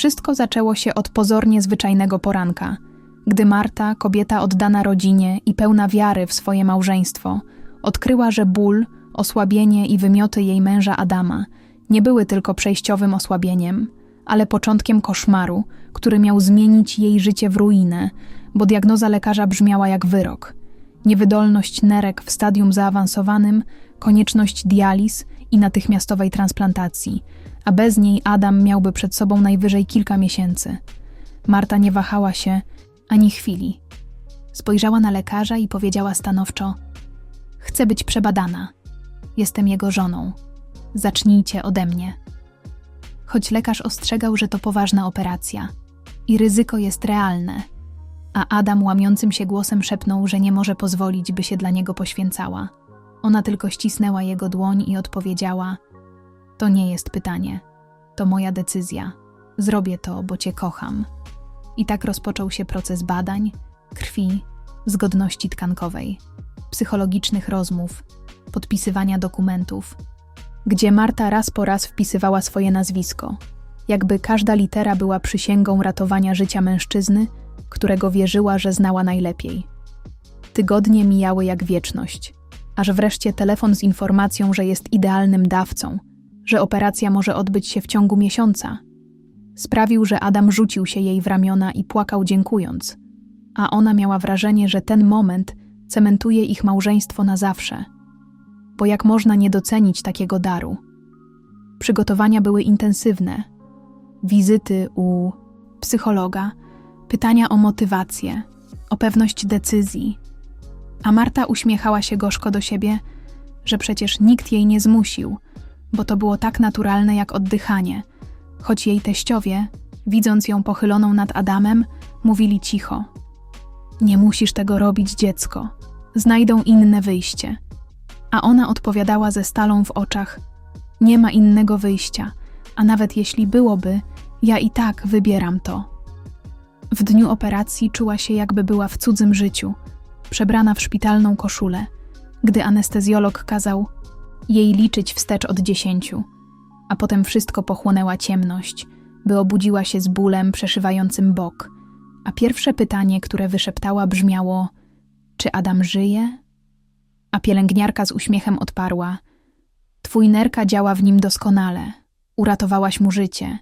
Wszystko zaczęło się od pozornie zwyczajnego poranka, gdy Marta, kobieta oddana rodzinie i pełna wiary w swoje małżeństwo, odkryła, że ból, osłabienie i wymioty jej męża Adama nie były tylko przejściowym osłabieniem, ale początkiem koszmaru, który miał zmienić jej życie w ruinę, bo diagnoza lekarza brzmiała jak wyrok. Niewydolność nerek w stadium zaawansowanym, konieczność dializ i natychmiastowej transplantacji, a bez niej Adam miałby przed sobą najwyżej kilka miesięcy. Marta nie wahała się ani chwili. Spojrzała na lekarza i powiedziała stanowczo: Chcę być przebadana. Jestem jego żoną. Zacznijcie ode mnie. Choć lekarz ostrzegał, że to poważna operacja i ryzyko jest realne, a Adam łamiącym się głosem szepnął, że nie może pozwolić, by się dla niego poświęcała. Ona tylko ścisnęła jego dłoń i odpowiedziała: To nie jest pytanie. To moja decyzja. Zrobię to, bo cię kocham. I tak rozpoczął się proces badań, krwi, zgodności tkankowej, psychologicznych rozmów, podpisywania dokumentów, gdzie Marta raz po raz wpisywała swoje nazwisko, jakby każda litera była przysięgą ratowania życia mężczyzny, którego wierzyła, że znała najlepiej. Tygodnie mijały jak wieczność, aż wreszcie telefon z informacją, że jest idealnym dawcą, że operacja może odbyć się w ciągu miesiąca. Sprawił, że Adam rzucił się jej w ramiona i płakał dziękując, a ona miała wrażenie, że ten moment cementuje ich małżeństwo na zawsze. Bo jak można nie docenić takiego daru? Przygotowania były intensywne. Wizyty u psychologa, pytania o motywację, o pewność decyzji. A Marta uśmiechała się gorzko do siebie, że przecież nikt jej nie zmusił, bo to było tak naturalne jak oddychanie, choć jej teściowie, widząc ją pochyloną nad Adamem, mówili cicho: Nie musisz tego robić, dziecko. Znajdą inne wyjście. A ona odpowiadała ze stalą w oczach: Nie ma innego wyjścia, a nawet jeśli byłoby, ja i tak wybieram to. W dniu operacji czuła się, jakby była w cudzym życiu, przebrana w szpitalną koszulę, gdy anestezjolog kazał jej liczyć wstecz od dziesięciu, a potem wszystko pochłonęła ciemność, by obudziła się z bólem przeszywającym bok, a pierwsze pytanie, które wyszeptała, brzmiało: Czy Adam żyje? A pielęgniarka z uśmiechem odparła: Twój nerka działa w nim doskonale, uratowałaś mu życie.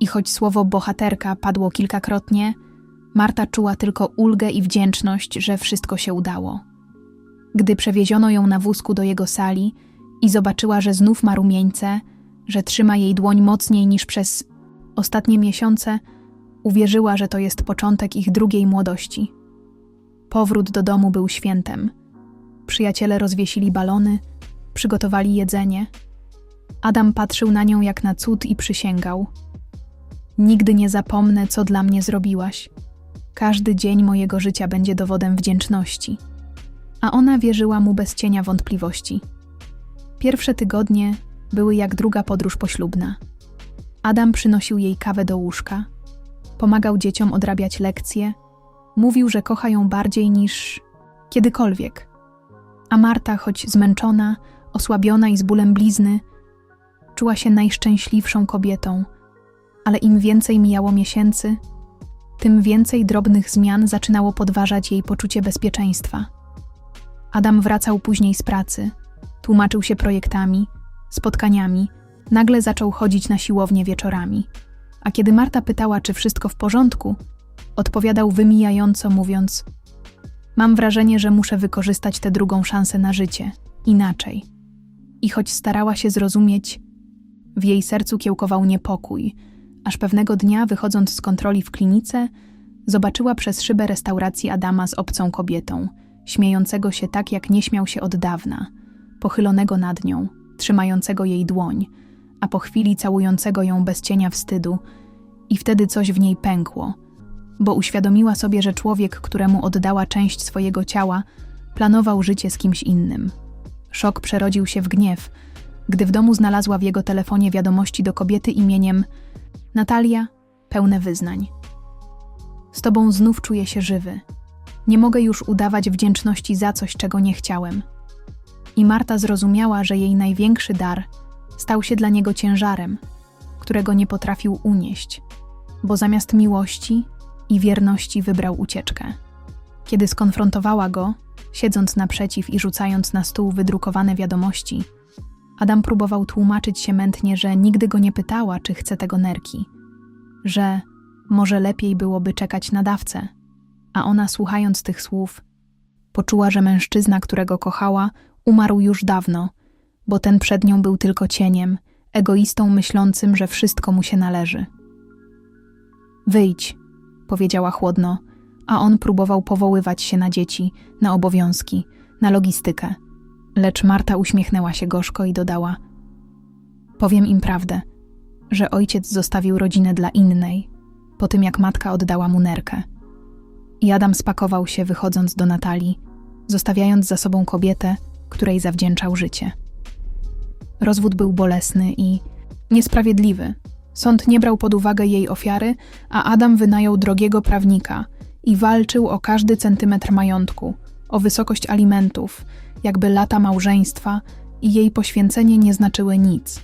I choć słowo bohaterka padło kilkakrotnie, Marta czuła tylko ulgę i wdzięczność, że wszystko się udało. Gdy przewieziono ją na wózku do jego sali i zobaczyła, że znów ma rumieńce, że trzyma jej dłoń mocniej niż przez ostatnie miesiące, uwierzyła, że to jest początek ich drugiej młodości. Powrót do domu był świętem. Przyjaciele rozwiesili balony, przygotowali jedzenie. Adam patrzył na nią jak na cud i przysięgał: Nigdy nie zapomnę, co dla mnie zrobiłaś. Każdy dzień mojego życia będzie dowodem wdzięczności. A ona wierzyła mu bez cienia wątpliwości. Pierwsze tygodnie były jak druga podróż poślubna. Adam przynosił jej kawę do łóżka, pomagał dzieciom odrabiać lekcje, mówił, że kocha ją bardziej niż kiedykolwiek. A Marta, choć zmęczona, osłabiona i z bólem blizny, czuła się najszczęśliwszą kobietą, ale im więcej mijało miesięcy, tym więcej drobnych zmian zaczynało podważać jej poczucie bezpieczeństwa. Adam wracał później z pracy, tłumaczył się projektami, spotkaniami, nagle zaczął chodzić na siłownię wieczorami. A kiedy Marta pytała, czy wszystko w porządku, odpowiadał wymijająco, mówiąc: Mam wrażenie, że muszę wykorzystać tę drugą szansę na życie, inaczej. I choć starała się zrozumieć, w jej sercu kiełkował niepokój, aż pewnego dnia, wychodząc z kontroli w klinice, zobaczyła przez szybę restauracji Adama z obcą kobietą, śmiejącego się tak, jak nie śmiał się od dawna, pochylonego nad nią, trzymającego jej dłoń, a po chwili całującego ją bez cienia wstydu, i wtedy coś w niej pękło, bo uświadomiła sobie, że człowiek, któremu oddała część swojego ciała, planował życie z kimś innym. Szok przerodził się w gniew, gdy w domu znalazła w jego telefonie wiadomości do kobiety imieniem Natalia, pełne wyznań. Z tobą znów czuję się żywy. Nie mogę już udawać wdzięczności za coś, czego nie chciałem. I Marta zrozumiała, że jej największy dar stał się dla niego ciężarem, którego nie potrafił unieść. bo zamiast miłości i wierności wybrał ucieczkę. Kiedy skonfrontowała go, siedząc naprzeciw i rzucając na stół wydrukowane wiadomości, Adam próbował tłumaczyć się mętnie, że nigdy go nie pytała, czy chce tego nerki, że może lepiej byłoby czekać na dawcę, a ona, słuchając tych słów, poczuła, że mężczyzna, którego kochała, umarł już dawno, bo ten przed nią był tylko cieniem, egoistą myślącym, że wszystko mu się należy. Wyjdź, powiedziała chłodno, a on próbował powoływać się na dzieci, na obowiązki, na logistykę. Lecz Marta uśmiechnęła się gorzko i dodała: Powiem im prawdę, że ojciec zostawił rodzinę dla innej, po tym jak matka oddała mu nerkę. I Adam spakował się, wychodząc do Natalii, zostawiając za sobą kobietę, której zawdzięczał życie. Rozwód był bolesny i niesprawiedliwy. Sąd nie brał pod uwagę jej ofiary, a Adam wynajął drogiego prawnika i walczył o każdy centymetr majątku, o wysokość alimentów, jakby lata małżeństwa i jej poświęcenie nie znaczyły nic.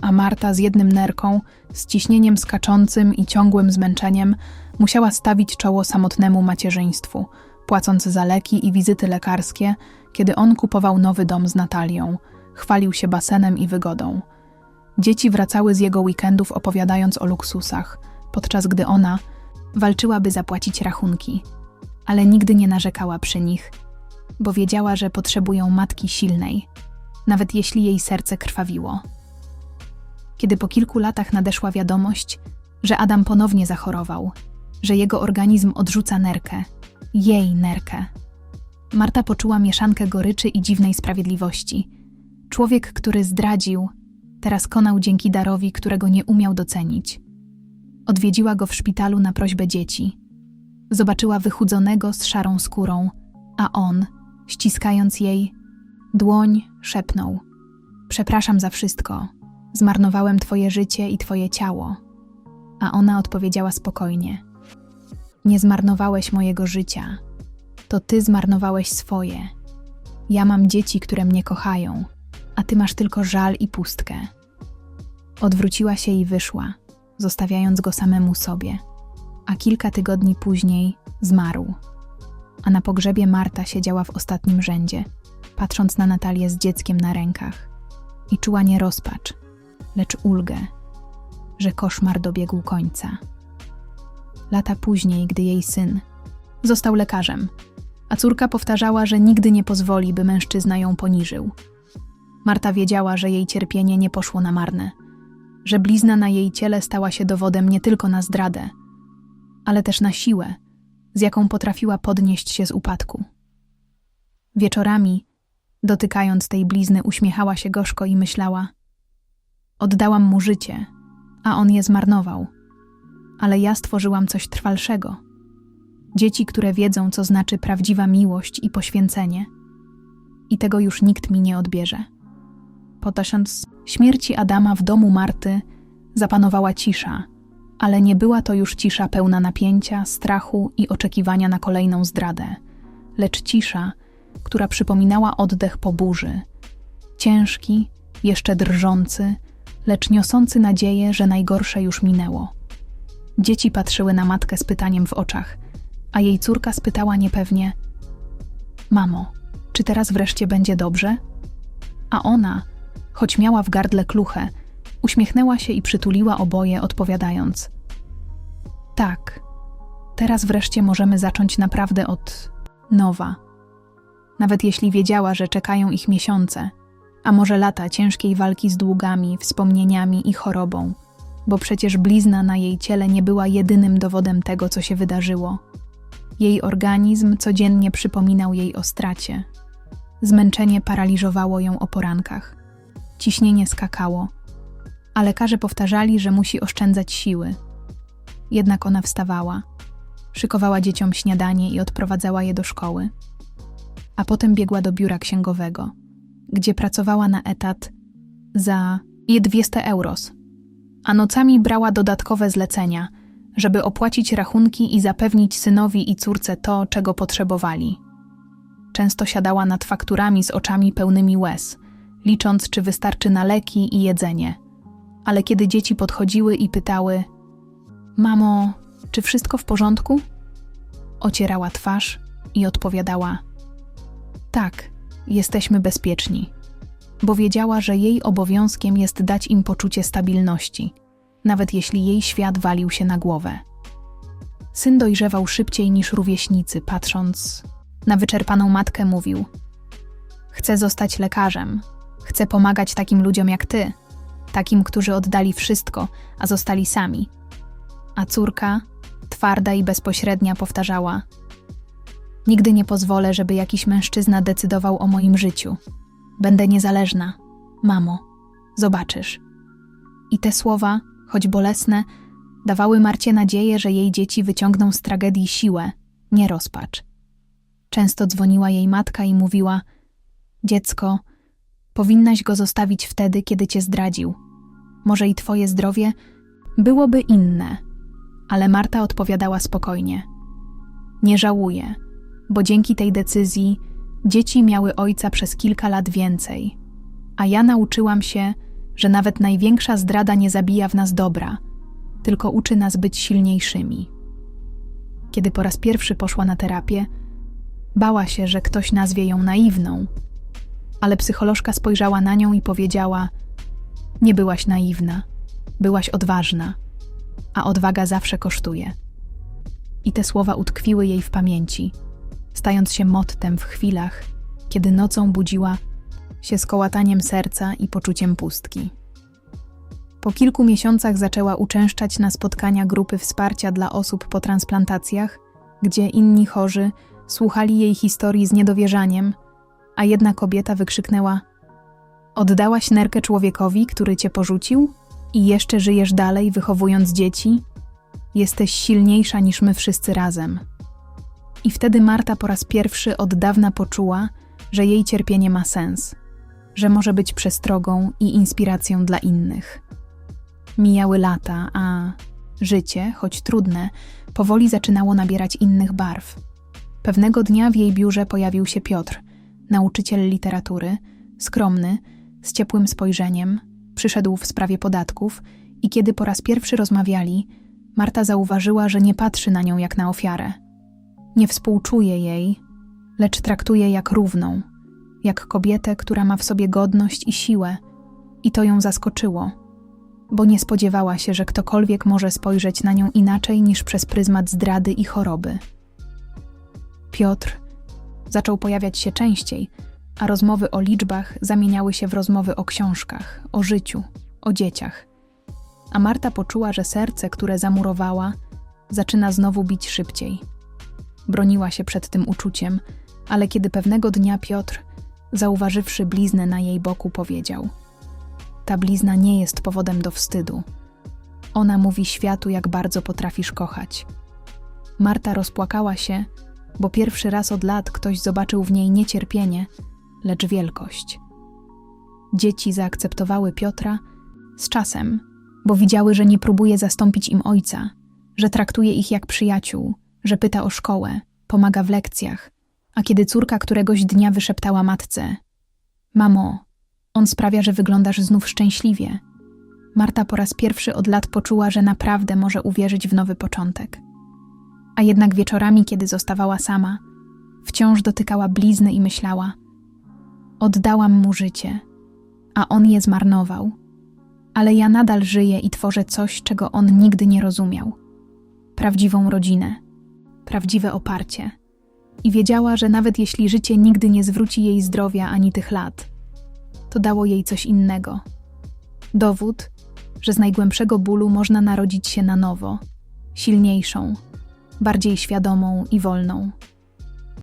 A Marta z jednym nerką, z ciśnieniem skaczącym i ciągłym zmęczeniem, musiała stawić czoło samotnemu macierzyństwu, płacąc za leki i wizyty lekarskie, kiedy on kupował nowy dom z Natalią, chwalił się basenem i wygodą. Dzieci wracały z jego weekendów opowiadając o luksusach, podczas gdy ona walczyła, by zapłacić rachunki, ale nigdy nie narzekała przy nich, bo wiedziała, że potrzebują matki silnej, nawet jeśli jej serce krwawiło. Kiedy po kilku latach nadeszła wiadomość, że Adam ponownie zachorował, że jego organizm odrzuca nerkę, jej nerkę. Marta poczuła mieszankę goryczy i dziwnej sprawiedliwości. Człowiek, który zdradził, teraz konał dzięki darowi, którego nie umiał docenić. Odwiedziła go w szpitalu na prośbę dzieci. Zobaczyła wychudzonego z szarą skórą, a on, ściskając jej dłoń, szepnął: Przepraszam za wszystko. Zmarnowałem twoje życie i twoje ciało. A ona odpowiedziała spokojnie: Nie zmarnowałeś mojego życia. To ty zmarnowałeś swoje. Ja mam dzieci, które mnie kochają, a ty masz tylko żal i pustkę. Odwróciła się i wyszła, zostawiając go samemu sobie, a kilka tygodni później zmarł. A na pogrzebie Marta siedziała w ostatnim rzędzie, patrząc na Natalię z dzieckiem na rękach i czuła nie rozpacz, lecz ulgę, że koszmar dobiegł końca. Lata później, gdy jej syn został lekarzem, a córka powtarzała, że nigdy nie pozwoli, by mężczyzna ją poniżył. Marta wiedziała, że jej cierpienie nie poszło na marne, że blizna na jej ciele stała się dowodem nie tylko na zdradę, ale też na siłę, z jaką potrafiła podnieść się z upadku. Wieczorami, dotykając tej blizny, uśmiechała się gorzko i myślała: Oddałam mu życie, a on je zmarnował, ale ja stworzyłam coś trwalszego. Dzieci, które wiedzą, co znaczy prawdziwa miłość i poświęcenie, i tego już nikt mi nie odbierze. Po śmierci Adama w domu Marty zapanowała cisza, ale nie była to już cisza pełna napięcia, strachu i oczekiwania na kolejną zdradę, lecz cisza, która przypominała oddech po burzy. Ciężki, jeszcze drżący, lecz niosący nadzieję, że najgorsze już minęło. Dzieci patrzyły na matkę z pytaniem w oczach, a jej córka spytała niepewnie: Mamo, czy teraz wreszcie będzie dobrze? A ona, choć miała w gardle kluchę, uśmiechnęła się i przytuliła oboje, odpowiadając: Tak, teraz wreszcie możemy zacząć naprawdę od nowa. Nawet jeśli wiedziała, że czekają ich miesiące, a może lata ciężkiej walki z długami, wspomnieniami i chorobą, bo przecież blizna na jej ciele nie była jedynym dowodem tego, co się wydarzyło. Jej organizm codziennie przypominał jej o stracie. Zmęczenie paraliżowało ją o porankach. Ciśnienie skakało, a lekarze powtarzali, że musi oszczędzać siły. Jednak ona wstawała, szykowała dzieciom śniadanie i odprowadzała je do szkoły. A potem biegła do biura księgowego, gdzie pracowała na etat za 200 euros, a nocami brała dodatkowe zlecenia, żeby opłacić rachunki i zapewnić synowi i córce to, czego potrzebowali. Często siadała nad fakturami z oczami pełnymi łez, licząc, czy wystarczy na leki i jedzenie. Ale kiedy dzieci podchodziły i pytały: Mamo, czy wszystko w porządku? Ocierała twarz i odpowiadała: Tak, jesteśmy bezpieczni, bo wiedziała, że jej obowiązkiem jest dać im poczucie stabilności, nawet jeśli jej świat walił się na głowę. Syn dojrzewał szybciej niż rówieśnicy, patrząc na wyczerpaną matkę, mówił: Chcę zostać lekarzem, chcę pomagać takim ludziom jak ty, takim, którzy oddali wszystko, a zostali sami. A córka, twarda i bezpośrednia, powtarzała: Nigdy nie pozwolę, żeby jakiś mężczyzna decydował o moim życiu. Będę niezależna. Mamo, zobaczysz. I te słowa, choć bolesne, dawały Marcie nadzieję, że jej dzieci wyciągną z tragedii siłę, nie rozpacz. Często dzwoniła jej matka i mówiła: Dziecko, powinnaś go zostawić wtedy, kiedy cię zdradził. Może i twoje zdrowie byłoby inne. Ale Marta odpowiadała spokojnie: Nie żałuję, bo dzięki tej decyzji dzieci miały ojca przez kilka lat więcej. A ja nauczyłam się, że nawet największa zdrada nie zabija w nas dobra, tylko uczy nas być silniejszymi. Kiedy po raz pierwszy poszła na terapię, bała się, że ktoś nazwie ją naiwną, ale psycholożka spojrzała na nią i powiedziała: Nie byłaś naiwna, byłaś odważna, a odwaga zawsze kosztuje. I te słowa utkwiły jej w pamięci, stając się mottem w chwilach, kiedy nocą budziła się z kołataniem serca i poczuciem pustki. Po kilku miesiącach zaczęła uczęszczać na spotkania grupy wsparcia dla osób po transplantacjach, gdzie inni chorzy słuchali jej historii z niedowierzaniem, a jedna kobieta wykrzyknęła: Oddałaś nerkę człowiekowi, który cię porzucił? I jeszcze żyjesz dalej, wychowując dzieci? Jesteś silniejsza niż my wszyscy razem. I wtedy Marta po raz pierwszy od dawna poczuła, że jej cierpienie ma sens, że może być przestrogą i inspiracją dla innych. Mijały lata, a życie, choć trudne, powoli zaczynało nabierać innych barw. Pewnego dnia w jej biurze pojawił się Piotr, nauczyciel literatury, skromny, z ciepłym spojrzeniem, przyszedł w sprawie podatków i kiedy po raz pierwszy rozmawiali, Marta zauważyła, że nie patrzy na nią jak na ofiarę. Nie współczuje jej, lecz traktuje jak równą, jak kobietę, która ma w sobie godność i siłę, i to ją zaskoczyło, bo nie spodziewała się, że ktokolwiek może spojrzeć na nią inaczej niż przez pryzmat zdrady i choroby. Piotr zaczął pojawiać się częściej, a rozmowy o liczbach zamieniały się w rozmowy o książkach, o życiu, o dzieciach. A Marta poczuła, że serce, które zamurowała, zaczyna znowu bić szybciej. Broniła się przed tym uczuciem, ale kiedy pewnego dnia Piotr, zauważywszy bliznę na jej boku, powiedział: Ta blizna nie jest powodem do wstydu. Ona mówi światu, jak bardzo potrafisz kochać. Marta rozpłakała się, bo pierwszy raz od lat ktoś zobaczył w niej nie cierpienie, lecz wielkość. Dzieci zaakceptowały Piotra z czasem, bo widziały, że nie próbuje zastąpić im ojca, że traktuje ich jak przyjaciół, że pyta o szkołę, pomaga w lekcjach, a kiedy córka któregoś dnia wyszeptała matce: Mamo, on sprawia, że wyglądasz znów szczęśliwie. Marta po raz pierwszy od lat poczuła, że naprawdę może uwierzyć w nowy początek. A jednak wieczorami, kiedy zostawała sama, wciąż dotykała blizny i myślała: Oddałam mu życie, a on je zmarnował. Ale ja nadal żyję i tworzę coś, czego on nigdy nie rozumiał prawdziwą rodzinę, prawdziwe oparcie. I wiedziała, że nawet jeśli życie nigdy nie zwróci jej zdrowia ani tych lat, to dało jej coś innego. Dowód, że z najgłębszego bólu można narodzić się na nowo, silniejszą, bardziej świadomą i wolną.